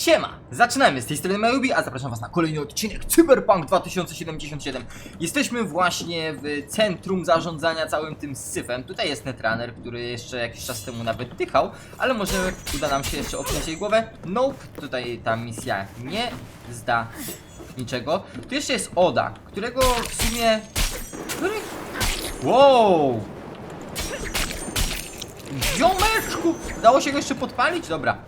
Siema! Zaczynamy z tej strony Majubi, a zapraszam was na kolejny odcinek Cyberpunk 2077. Jesteśmy właśnie w centrum zarządzania całym tym syfem. Tutaj jest Netrunner, który jeszcze jakiś czas temu nawet dychał, ale może uda nam się jeszcze opchnąć jej głowę. Nope, tutaj ta misja nie zda niczego. Tu jeszcze jest Oda, którego w sumie... Który... Wow! Ziomeczku! Dało się go jeszcze podpalić? Dobra.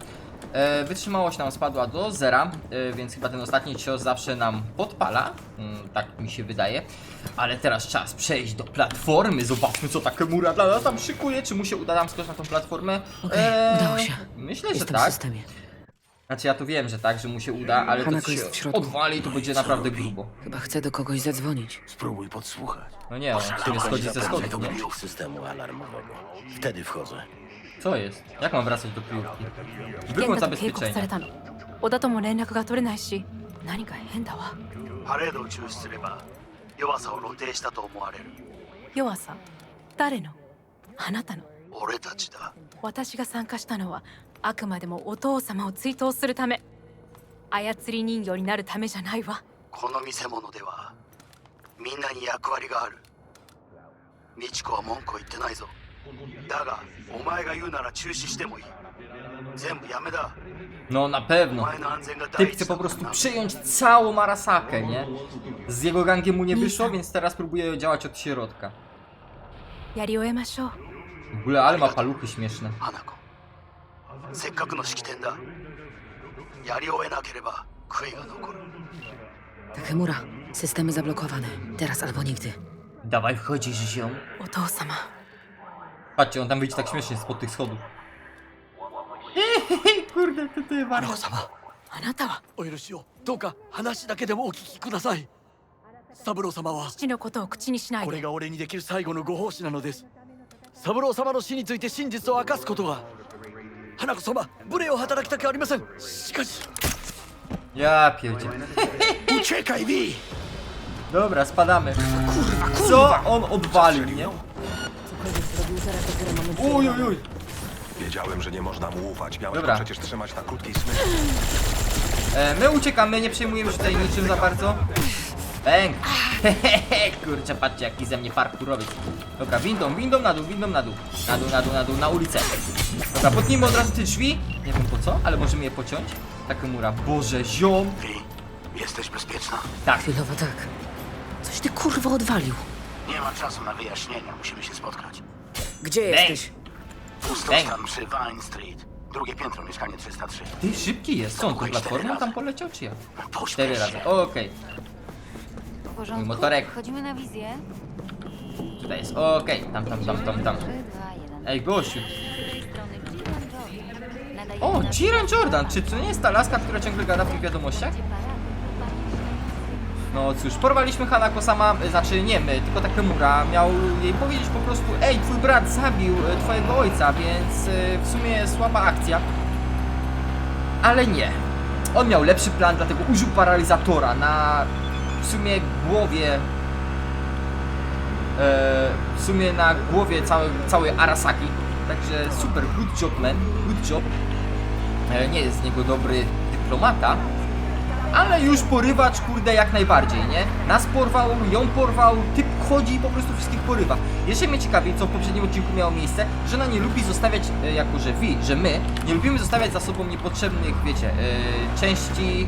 E, wytrzymałość nam spadła do zera, e, więc chyba ten ostatni cios zawsze nam podpala. Mm, tak mi się wydaje. Ale teraz czas przejść do platformy. Zobaczmy, co ta Kemura dla nas tam szykuje. Czy mu się uda nam skoczyć na tą platformę? Okej, udało się. Myślę, że Jestem w tak. systemie. Znaczy ja tu wiem, że tak, że mu się uda, ale to Hanako co jest się w środku. odwali, to będzie naprawdę grubo. Chyba chcę do kogoś zadzwonić. Spróbuj podsłuchać. No nie, on który schodzi ze schodów, to nie? systemu alarmowego. Wtedy wchodzę. Co jest? Jak mam wracać do kryjówki? 危 Wygląd 険だと警告さ zabezpieczenia. れたの。小田とも連絡が取れないし何か変だわ。パレードを中止すれば弱さを露呈したと思われる。弱さ？誰の？あなたの。俺たちだ。私が参加したのはあくまでもお父様を追悼するため。操り人形になるためじゃないわ。この見せ物ではみんなに役割がある。美智子は文句を言ってないぞだがお前が言うなら中止してもいい全部やめだ No na お pewno. 前の安全が Typ 第 chce 一 po だ prostu な przyjąć całą Arasakę, nie? Z jego gangiem mu nie wyszło, więc teraz próbuje działać od środka. やり終えましょう W ogóle, ale ma paluchy śmieszne. 花子せっかくの式典だやり終えなければ悔いが残る Takemura, systemy zablokowane. Teraz albo nigdy. Dawaj, wchodzisz ziom. お父様 Patrzcie, on tam wyjdzie あお許しをどうか話だけでもお聞きください。サブロー様は父のことを口にしないで。これが俺にできる最後のご奉仕なのです。サブロー様の死について真実を明かすことは。花子様、無礼を働きたくありません。しかし。いやー、ピューチ。ウチェカイビー。どうも、ス。Uj, uj, uj. Wiedziałem, że nie można mu ufać. Miałeś Dobra. przecież trzymać na krótkiej smyczy. E, my uciekamy, nie przejmujemy się tutaj niczym za bardzo. Bęk! Hehehe, kurczę, patrzcie jaki ze mnie parkurowiec. Dobra, windą, windą na dół, windą na dół. Na dół, na dół, na dół, na ulicę. Dobra, potnijmy od razu te drzwi. Nie wiem po co, ale możemy je pociąć. Taka mura. Boże, ziom. Jesteś bezpieczna Tak, Chwilowo tak. Coś ty kurwa odwalił. nie ma czasu na wyjaśnienia musimy się spotkać Gdzie jesteś? Pustostan przy Vine Street drugie piętro mieszkanie 303 ty szybki jest. Co on tą platformą tam poleciał, czy jak? Pośpiesz Cztery się. razy, okej. W porządku. Mój motorek. Wchodzimy na wizję. Tutaj jest, okej. Tam, tam, tam, tam, tam. 3, 2, 1. Ej, gościu. Z tej strony Jiran Jordan. Nadajemy O, na- Jiren Jordan. Czy to nie jest ta laska, która ciągle gada w tych wiadomościach? No cóż, porwaliśmy Hanako sama, y, znaczy nie my, tylko Takemura miał jej powiedzieć po prostu Ej, twój brat zabił y, twojego ojca, więc y, w sumie słaba akcja. Ale nie. On miał lepszy plan, dlatego użył paralizatora na w sumie głowie e, w sumie na głowie całej, całej Arasaki. Także super, good job man, good job. E, nie jest z niego dobry dyplomata, ale już porywacz, kurde, jak najbardziej, nie? Nas porwał, ją porwał, typ chodzi i po prostu wszystkich porywa. Jeszcze mnie ciekawi, co w poprzednim odcinku miało miejsce, że ona nie lubi zostawiać, e, jako że wi, że my, nie lubimy zostawiać za sobą niepotrzebnych, wiecie, e, części,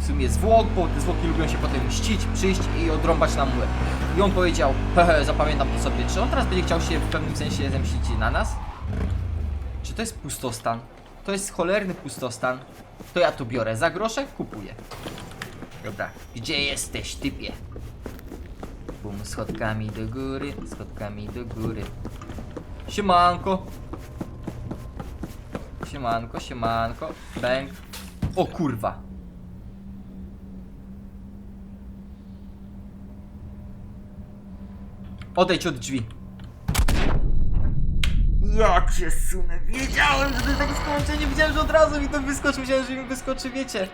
w sumie zwłok, bo te zwłoki lubią się potem mścić, przyjść i odrąbać nam łeb. I on powiedział, hehe, zapamiętam to sobie. Czy on teraz będzie chciał się w pewnym sensie zemścić na nas? Czy to jest pustostan? To jest cholerny pustostan. To ja to biorę. Za grosze kupuję. Dobra, gdzie jesteś, typie? Bum, schodkami do góry, schodkami do góry. Siemanko. Siemanko, siemanko. Bęk. O kurwa. Odejdź od drzwi. Ja cię sunę, wiedziałem, że to jest takie skończenie, wiedziałem, że od razu mi to wyskoczy, myślałem, że mi wyskoczy, wiecie,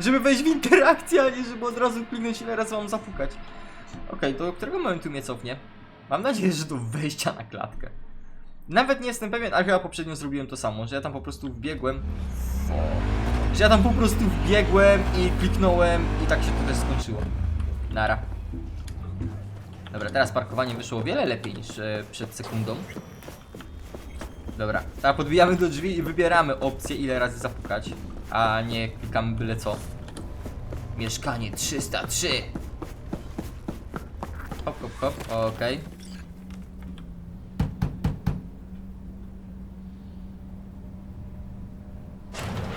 żeby wejść w interakcję, a nie żeby od razu kliknąć ile razy mam zapukać. Okej, do którego momentu mnie cofnie? Mam nadzieję, że do wejścia na klatkę. Nawet nie jestem pewien, ale chyba poprzednio zrobiłem to samo, że ja tam po prostu wbiegłem. Że ja tam po prostu wbiegłem i kliknąłem i tak się to też skończyło. Nara. Dobra, teraz parkowanie wyszło o wiele lepiej niż e, przed sekundą. Dobra, teraz podbijamy do drzwi i wybieramy opcję ile razy zapukać, a nie klikamy byle co. Mieszkanie 303. Hop, hop, hop, okej.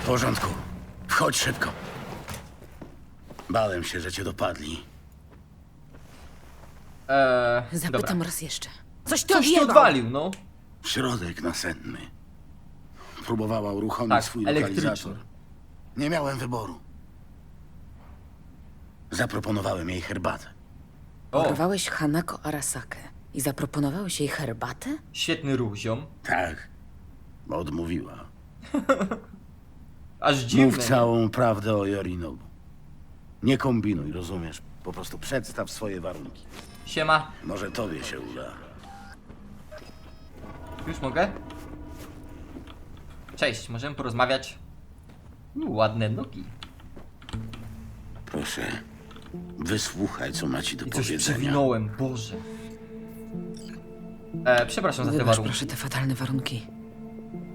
W porządku. Wchodź szybko. Bałem się, że cię dopadli. Eee, Zapytam dobra. raz jeszcze. Coś ty Coś tu odwalił, no. Środek nasenny. Próbowała uruchomić Tak, swój elektryczny. lokalizator. Nie miałem wyboru. Zaproponowałem jej herbatę. O, Porwałeś Hanako Arasakę i zaproponowałeś jej herbatę? świetny ruch, ziom. Tak. Odmówiła. Aż dziwne. Mów całą prawdę o Yorinobu. Nie kombinuj, rozumiesz? Po prostu przedstaw swoje warunki. Siema. Może tobie się uda. Już mogę? Cześć, możemy porozmawiać? U, ładne nogi. Proszę, wysłuchaj, co ma ci do I coś powiedzenia. przewinąłem, Boże. E, przepraszam za te Wybacz warunki. proszę te fatalne warunki.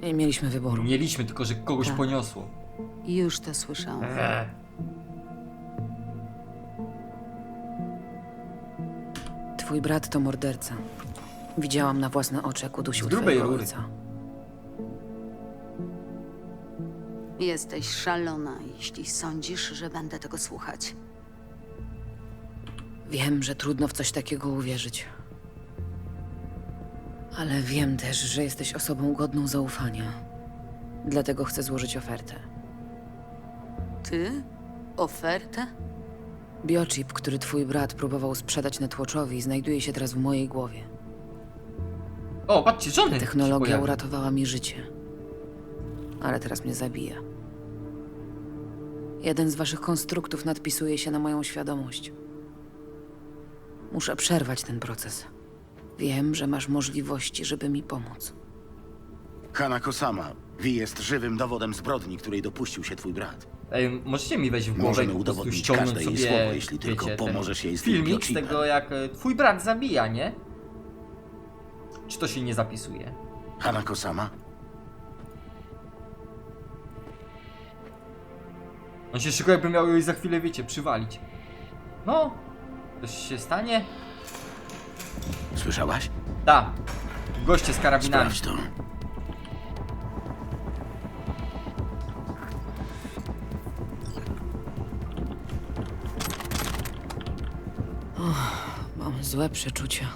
Nie mieliśmy wyboru. Mieliśmy, tylko że kogoś Tak. poniosło. Już to słyszałam. Eee. Twój brat to morderca. Widziałam na własne oczy, jak udusił Z grubej twojego rury. ojca. Jesteś szalona, jeśli sądzisz, że będę tego słuchać. Wiem, że trudno w coś takiego uwierzyć. Ale wiem też, że jesteś osobą godną zaufania. Dlatego chcę złożyć ofertę. Ty? Ofertę? Biochip, który twój brat próbował sprzedać Netwatchowi, znajduje się teraz w mojej głowie. O, patrzcie, żony się Technologia uratowała mi życie. Ale teraz mnie zabija. Jeden z waszych konstruktów nadpisuje się na moją świadomość. Muszę przerwać ten proces. Wiem, że masz możliwości, żeby mi pomóc. Hanako sama. Vi jest żywym dowodem zbrodni, której dopuścił się twój brat. Ej, możecie mi wejść w głowę Możemy i po prostu udowodnić ściągnąć każde jej sobie, słowo, jeśli tylko wiecie, ten pomożesz jej z tym filmik z biochipem. tego, jak e, twój brat zabija, nie? Czy to się nie zapisuje? Hanako sama? On się szykuje, jakby miał jej za chwilę, wiecie, przywalić. No, coś się stanie? Słyszałaś? Da. Goście z karabinami. Sprawdź to. Mam złe przeczucia.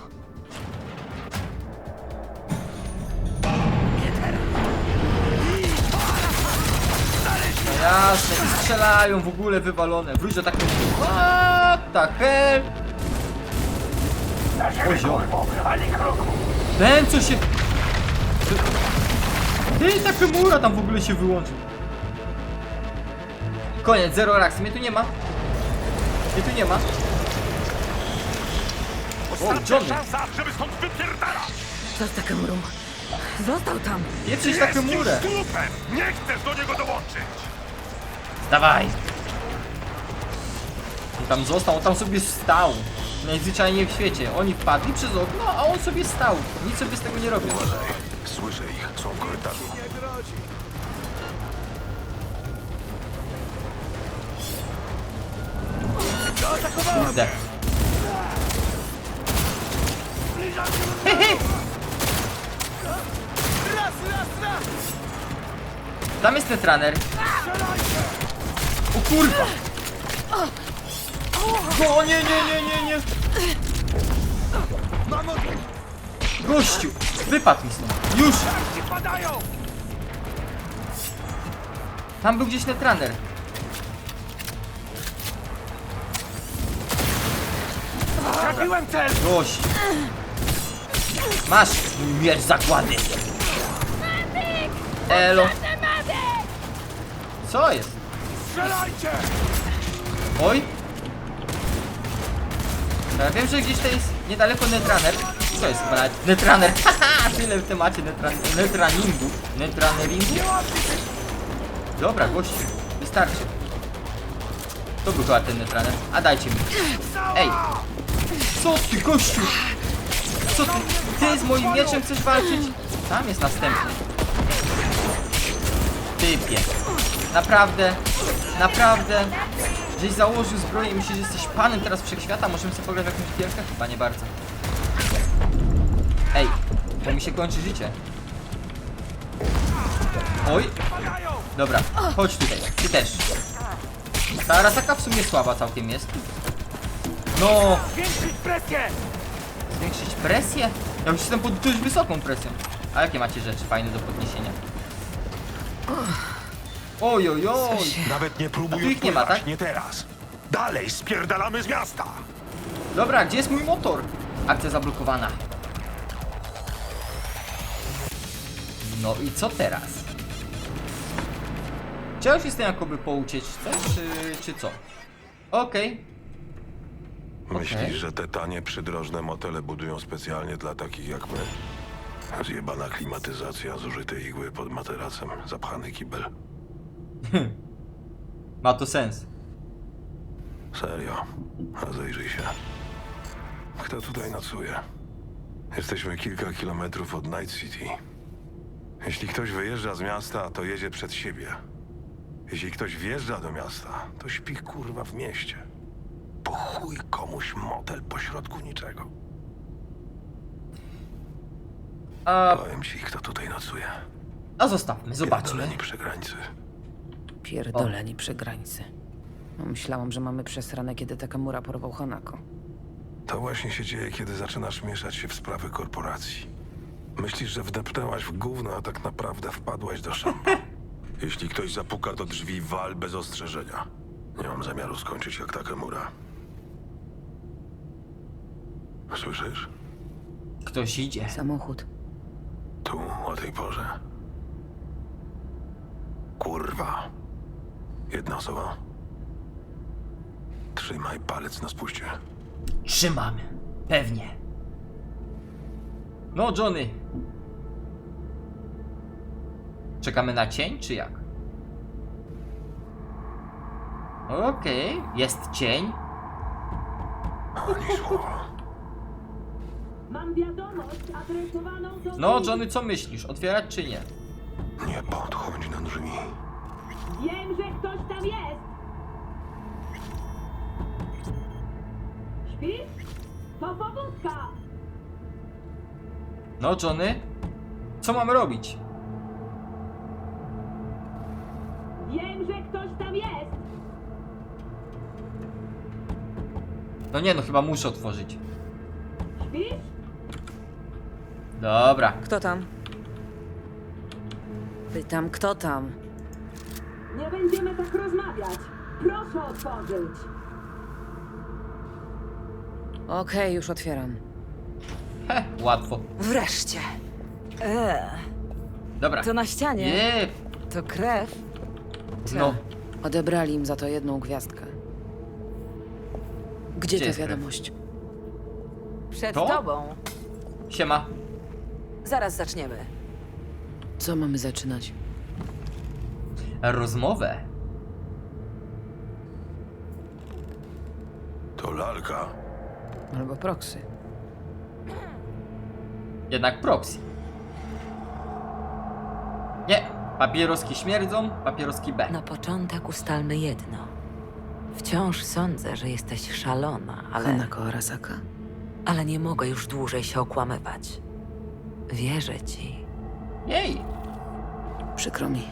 Jasne, i strzelają w ogóle wywalone. Wróć do takiego. What the hell? Poziom. Ten co się. Ty, ta chmura tam w ogóle się wyłączył. Koniec, zero reakcji. Mnie tu nie ma. Mnie tu nie ma. O, Johnny. szansa, żeby stąd wypierdalać! Zostaw Takemuru. Został tam. Pieprzyć taką murę. Głupem! Nie chcesz do niego dołączyć! Dawaj! On tam został, on tam sobie stał. Najzwyczajniej w świecie. Oni wpadli przez okno, a on sobie stał. Nic sobie z tego nie robią. Słyszę ich, są w korytarzu. Kurde. Tam jest ten traner. O kurwa! O nie, nie, nie, nie, nie! Gościu! Wypadł mi stąd. Już! Tam był gdzieś netraner. Trafiłem cel! Gość! Masz mój miecz zakładny! Elo! Co jest? Strzelajcie! Oj! Ja wiem, że gdzieś to jest niedaleko netraner. Co jest chyba nawet netraner? Haha! Tyle w temacie netran netraningu. Netraneringu? Dobra, gościu. wystarczy. To był chyba ten neutralny. A dajcie mi. Ej! Co ty, gościu? Co ty? Ty z moim mieczem chcesz walczyć? Tam jest następny. Typie. Naprawdę, naprawdę. Żeś założył zbroję i myślisz, że jesteś panem teraz wszechświata? Możemy sobie pograć w jakąś gierkę? Chyba nie bardzo. Ej, bo mi się kończy życie. Oj. Dobra, chodź tutaj. Ty też. Ta Arasaka w sumie słaba całkiem jest. No, Zwiększyć presję! zwiększyć presję? Ja już jestem pod dość wysoką presją. A jakie macie rzeczy fajne do podniesienia? Oj, oj, oj. Nawet nie próbuj tu ich nie ma, odpływać, tak? nie teraz. Dalej spierdalamy z miasta! Dobra, gdzie jest mój motor? Akcja zablokowana. No i co teraz? Czy ja już jestem jakoby po ucieczce, czy, czy co? Okej. Myślisz, że te tanie, przydrożne motele budują specjalnie dla takich jak my? Zjebana klimatyzacja, zużyte igły pod materacem, zapchany kibel. Ma to sens. Serio, rozejrzyj się. Kto tutaj nocuje? Jesteśmy kilka kilometrów od Night City. Jeśli ktoś wyjeżdża z miasta, to jedzie przed siebie. Jeśli ktoś wjeżdża do miasta, to śpi kurwa w mieście. Po chuj komuś motel pośrodku niczego. A, Powiem ci, kto tutaj nocuje. a zostawmy, zobaczmy. Pierdoleni przegrańcy. Pierdoleni przegrańcy. No, myślałam, że mamy przesrane, kiedy Takamura porwał Hanako. To właśnie się dzieje, kiedy zaczynasz mieszać się w sprawy korporacji. Myślisz, że wdepnęłaś w gówno, a tak naprawdę wpadłaś do szamba. Jeśli ktoś zapuka do drzwi, wal bez ostrzeżenia. Nie mam zamiaru skończyć jak Takemura. Słyszysz? Ktoś idzie. Samochód. Tu, o tej porze. Kurwa. Jedna osoba. Trzymaj palec na spuście. Trzymam. Pewnie. No, Johnny. Czekamy na cień, czy jak? Okej, jest cień. Ani słowa. No, Johnny, co myślisz? Otwierać czy nie? Nie podchodź na drzwi. Ktoś tam jest! Śpisz? To powódka! No, Johnny? Co mamy robić? Wiem, że ktoś tam jest! No nie, no chyba muszę otworzyć. Śpisz? Dobra. Kto tam? Pytam, kto tam? Nie będziemy tak rozmawiać! Proszę otworzyć! Okej, już otwieram. Heh, łatwo. Wreszcie. Eee, Dobra. to na ścianie. Nie, To krew. no. Odebrali im za to jedną gwiazdkę. Gdzie, Gdzie ta jest krew? wiadomość? Przed To? tobą. Siema. Zaraz zaczniemy. Co mamy zaczynać? Rozmowę. To lalka. Albo proksy. Jednak proxy. Nie, papieroski śmierdzą, papieroski B. Na początek ustalmy jedno. Wciąż sądzę, że jesteś szalona, ale, Hanako Arasaka? ale nie mogę już dłużej się okłamywać. Wierzę ci. Jej, Przykro mi.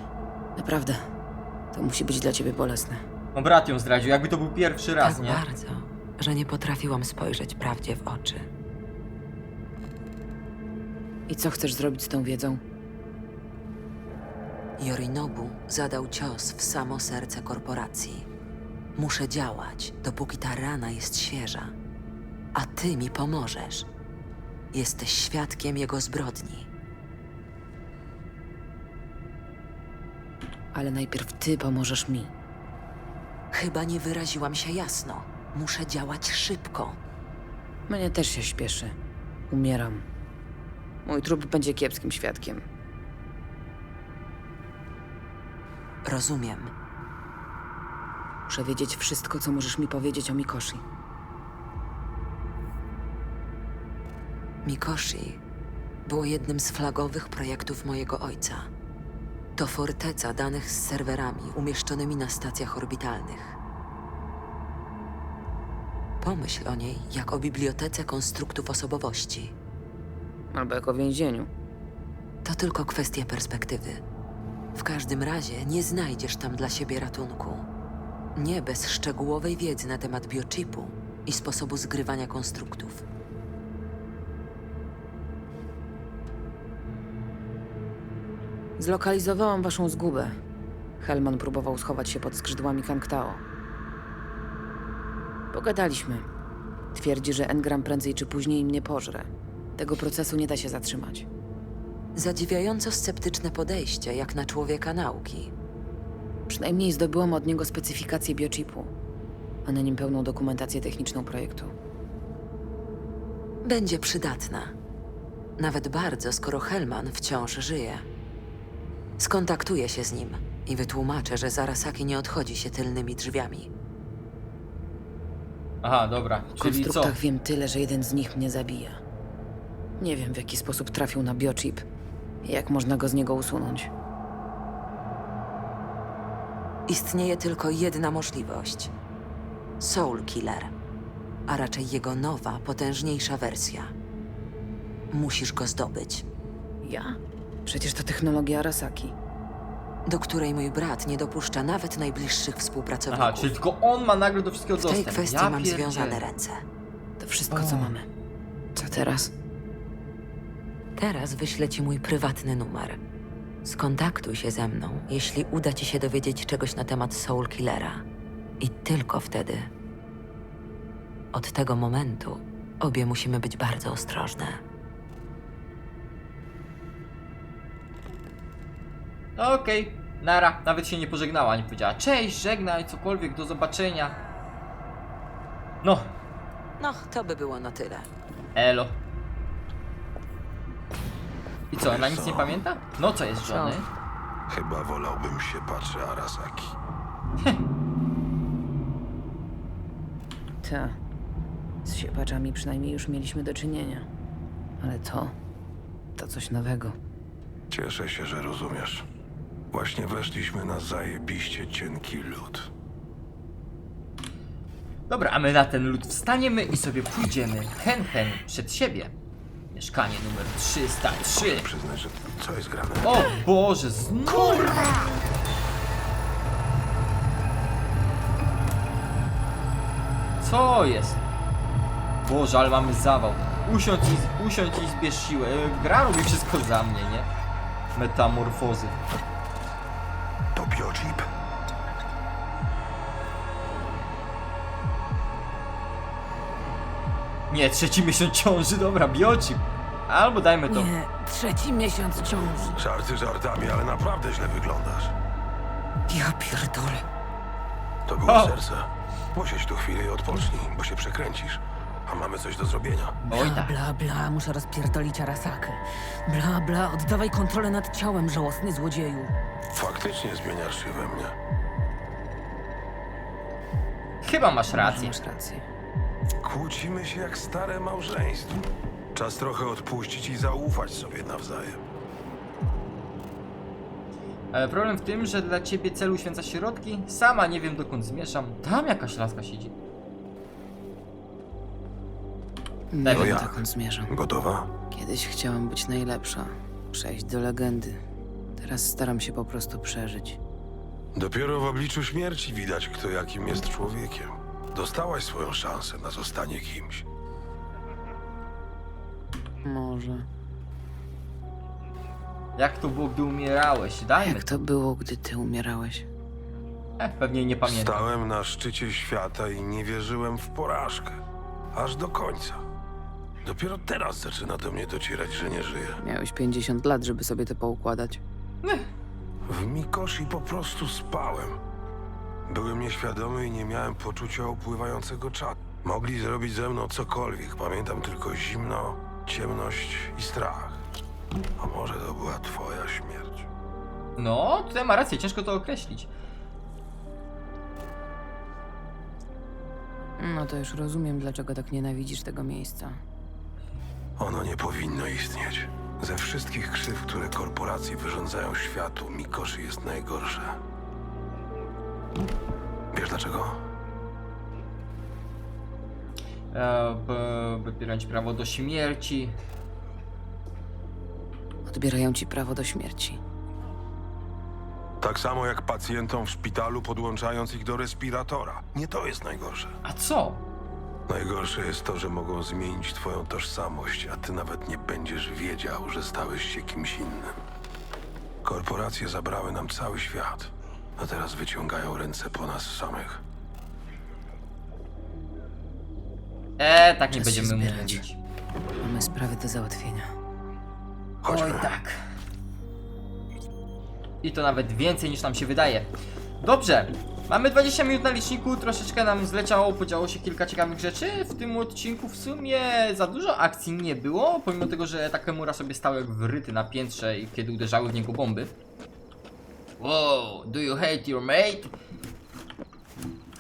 Naprawdę. To musi być dla ciebie bolesne. no brat ją zdradził, jakby to był pierwszy raz, tak nie? bardzo, że nie potrafiłam spojrzeć prawdzie w oczy. I co chcesz zrobić z tą wiedzą? Yorinobu zadał cios w samo serce korporacji. Muszę działać, dopóki ta rana jest świeża. A ty mi pomożesz. Jesteś świadkiem jego zbrodni. Ale najpierw ty pomożesz mi. Chyba nie wyraziłam się jasno. Muszę działać szybko. Mnie też się śpieszy. Umieram. Mój trup będzie kiepskim świadkiem. Rozumiem. Muszę wiedzieć wszystko, co możesz mi powiedzieć o Mikoshi. Mikoshi było jednym z flagowych projektów mojego ojca. To forteca danych z serwerami umieszczonymi na stacjach orbitalnych. Pomyśl o niej jak o bibliotece konstruktów osobowości. Albo jak o więzieniu. To tylko kwestia perspektywy. W każdym razie nie znajdziesz tam dla siebie ratunku. Nie bez szczegółowej wiedzy na temat biochipu i sposobu zgrywania konstruktów. Zlokalizowałam waszą zgubę. Helman próbował schować się pod skrzydłami Kangtao. Pogadaliśmy. Twierdzi, że Engram prędzej czy później mnie pożre. Tego procesu nie da się zatrzymać. Zadziwiająco sceptyczne podejście, jak na człowieka nauki. Przynajmniej zdobyłam od niego specyfikację biochipu, a na nim pełną dokumentację techniczną projektu. Będzie przydatna. Nawet bardzo, skoro Helman wciąż żyje. Skontaktuję się z nim i wytłumaczę, że Zarasaki nie odchodzi się tylnymi drzwiami. Aha, dobra, W czyli co? konstruktach wiem tyle, że jeden z nich mnie zabija. Nie wiem, w jaki sposób trafił na biochip i jak można go z niego usunąć. Istnieje tylko jedna możliwość. Soul Killer, a raczej jego nowa, potężniejsza wersja. Musisz go zdobyć, Ja? Przecież to technologia Arasaki. do której mój brat nie dopuszcza nawet najbliższych współpracowników. Aha, czyli tylko on ma nagle do wszystkiego w tej dostęp. kwestii ja mam pierdzielę. związane ręce. To wszystko, co mamy. Co teraz? Teraz wyślę ci mój prywatny numer. Skontaktuj się ze mną, jeśli uda ci się dowiedzieć czegoś na temat Soul Killera. I tylko wtedy. Od tego momentu obie musimy być bardzo ostrożne. Okej, nara, nawet się nie pożegnała, nie powiedziała cześć, żegnaj, cokolwiek, do zobaczenia. No, No, to by było na tyle. elo. I co, ona nic nie pamięta? No co jest żony? Chyba wolałbym się patrzy Arasaki. Ta. Z siepaczami przynajmniej już mieliśmy do czynienia. Ale to... to coś nowego. Cieszę się, że rozumiesz. Właśnie weszliśmy na zajebiście cienki lód. Dobra, a my na ten lód wstaniemy i sobie pójdziemy hen hen przed siebie. Mieszkanie numer 303. Muszę przyznać, że co jest grane? O Boże, znowu! Co jest? Boże, ale mamy zawał. Usiądź i, usiądź i zbierz siłę. E, Gra robi wszystko za mnie, nie? Metamorfozy. To biochip. Nie, trzeci miesiąc ciąży, dobra, biochip. Albo dajmy to. Nie, trzeci miesiąc ciąży. Żarty żartami, ale naprawdę źle wyglądasz. Ja pierdolę. To było O! serce. Posiedź tu chwilę i odpocznij, bo się przekręcisz. A mamy coś do zrobienia. Oj Bla, tak. bla, bla, muszę rozpierdolić Arasakę. Bla, bla, oddawaj kontrolę nad ciałem, żałosny złodzieju. Faktycznie zmieniasz się we mnie. Chyba masz rację. Masz rację. Kłócimy się jak stare małżeństwo. Czas trochę odpuścić i zaufać sobie nawzajem. Ale problem w tym, że dla ciebie cel uświęca środki. Sama nie wiem dokąd zmieszam. Tam jakaś laska siedzi. Nie Daj wiem, jak? dokąd zmierzam. Gotowa? Kiedyś chciałam być najlepsza, przejść do legendy. Teraz staram się po prostu przeżyć. Dopiero w obliczu śmierci widać, kto jakim jest człowiekiem. Dostałaś swoją szansę na zostanie kimś. Może. Jak to było, gdy umierałeś? Dajmy Jak to. było, gdy ty umierałeś? E, pewnie nie pamiętam. Stałem na szczycie świata i nie wierzyłem w porażkę. Aż do końca. Dopiero teraz zaczyna do mnie docierać, że nie żyję. Miałeś 50 lat, żeby sobie to poukładać. W Mikoshi po prostu spałem. Byłem nieświadomy i nie miałem poczucia upływającego czasu. Mogli zrobić ze mną cokolwiek. Pamiętam tylko zimno, ciemność i strach. A może to była twoja śmierć? No, tutaj ma rację, ciężko to określić. No to już rozumiem, dlaczego tak nienawidzisz tego miejsca. Ono nie powinno istnieć. Ze wszystkich krzyw, które korporacje wyrządzają światu, Mikoshi jest najgorsze. Wiesz dlaczego? E, b- wybierają ci prawo do śmierci. Odbierają ci prawo do śmierci. Tak samo jak pacjentom w szpitalu, podłączając ich do respiratora. Nie to jest najgorsze. A co? Najgorsze jest to, że mogą zmienić twoją tożsamość, a ty nawet nie będziesz wiedział, że stałeś się kimś innym. Korporacje zabrały nam cały świat, a teraz wyciągają ręce po nas samych. E, tak nie Czas się będziemy zbierać. mówić. Mamy sprawy do załatwienia. Chodźmy. Oj tak. I to nawet więcej niż nam się wydaje. Dobrze. Mamy 20 minut na liczniku, troszeczkę nam zleciało, podziało się kilka ciekawych rzeczy. W tym odcinku w sumie za dużo akcji nie było, pomimo tego, że Takemura sobie stał jak wryty na piętrze i kiedy uderzały w niego bomby. Wow, do you hate your mate?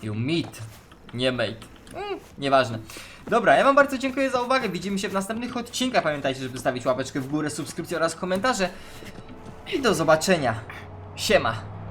You meet, nie mate. Mm, nieważne. Dobra, ja wam bardzo dziękuję za uwagę. Widzimy się w następnych odcinkach. Pamiętajcie, żeby stawić łapeczkę w górę, subskrypcję oraz komentarze. I do zobaczenia. Siema.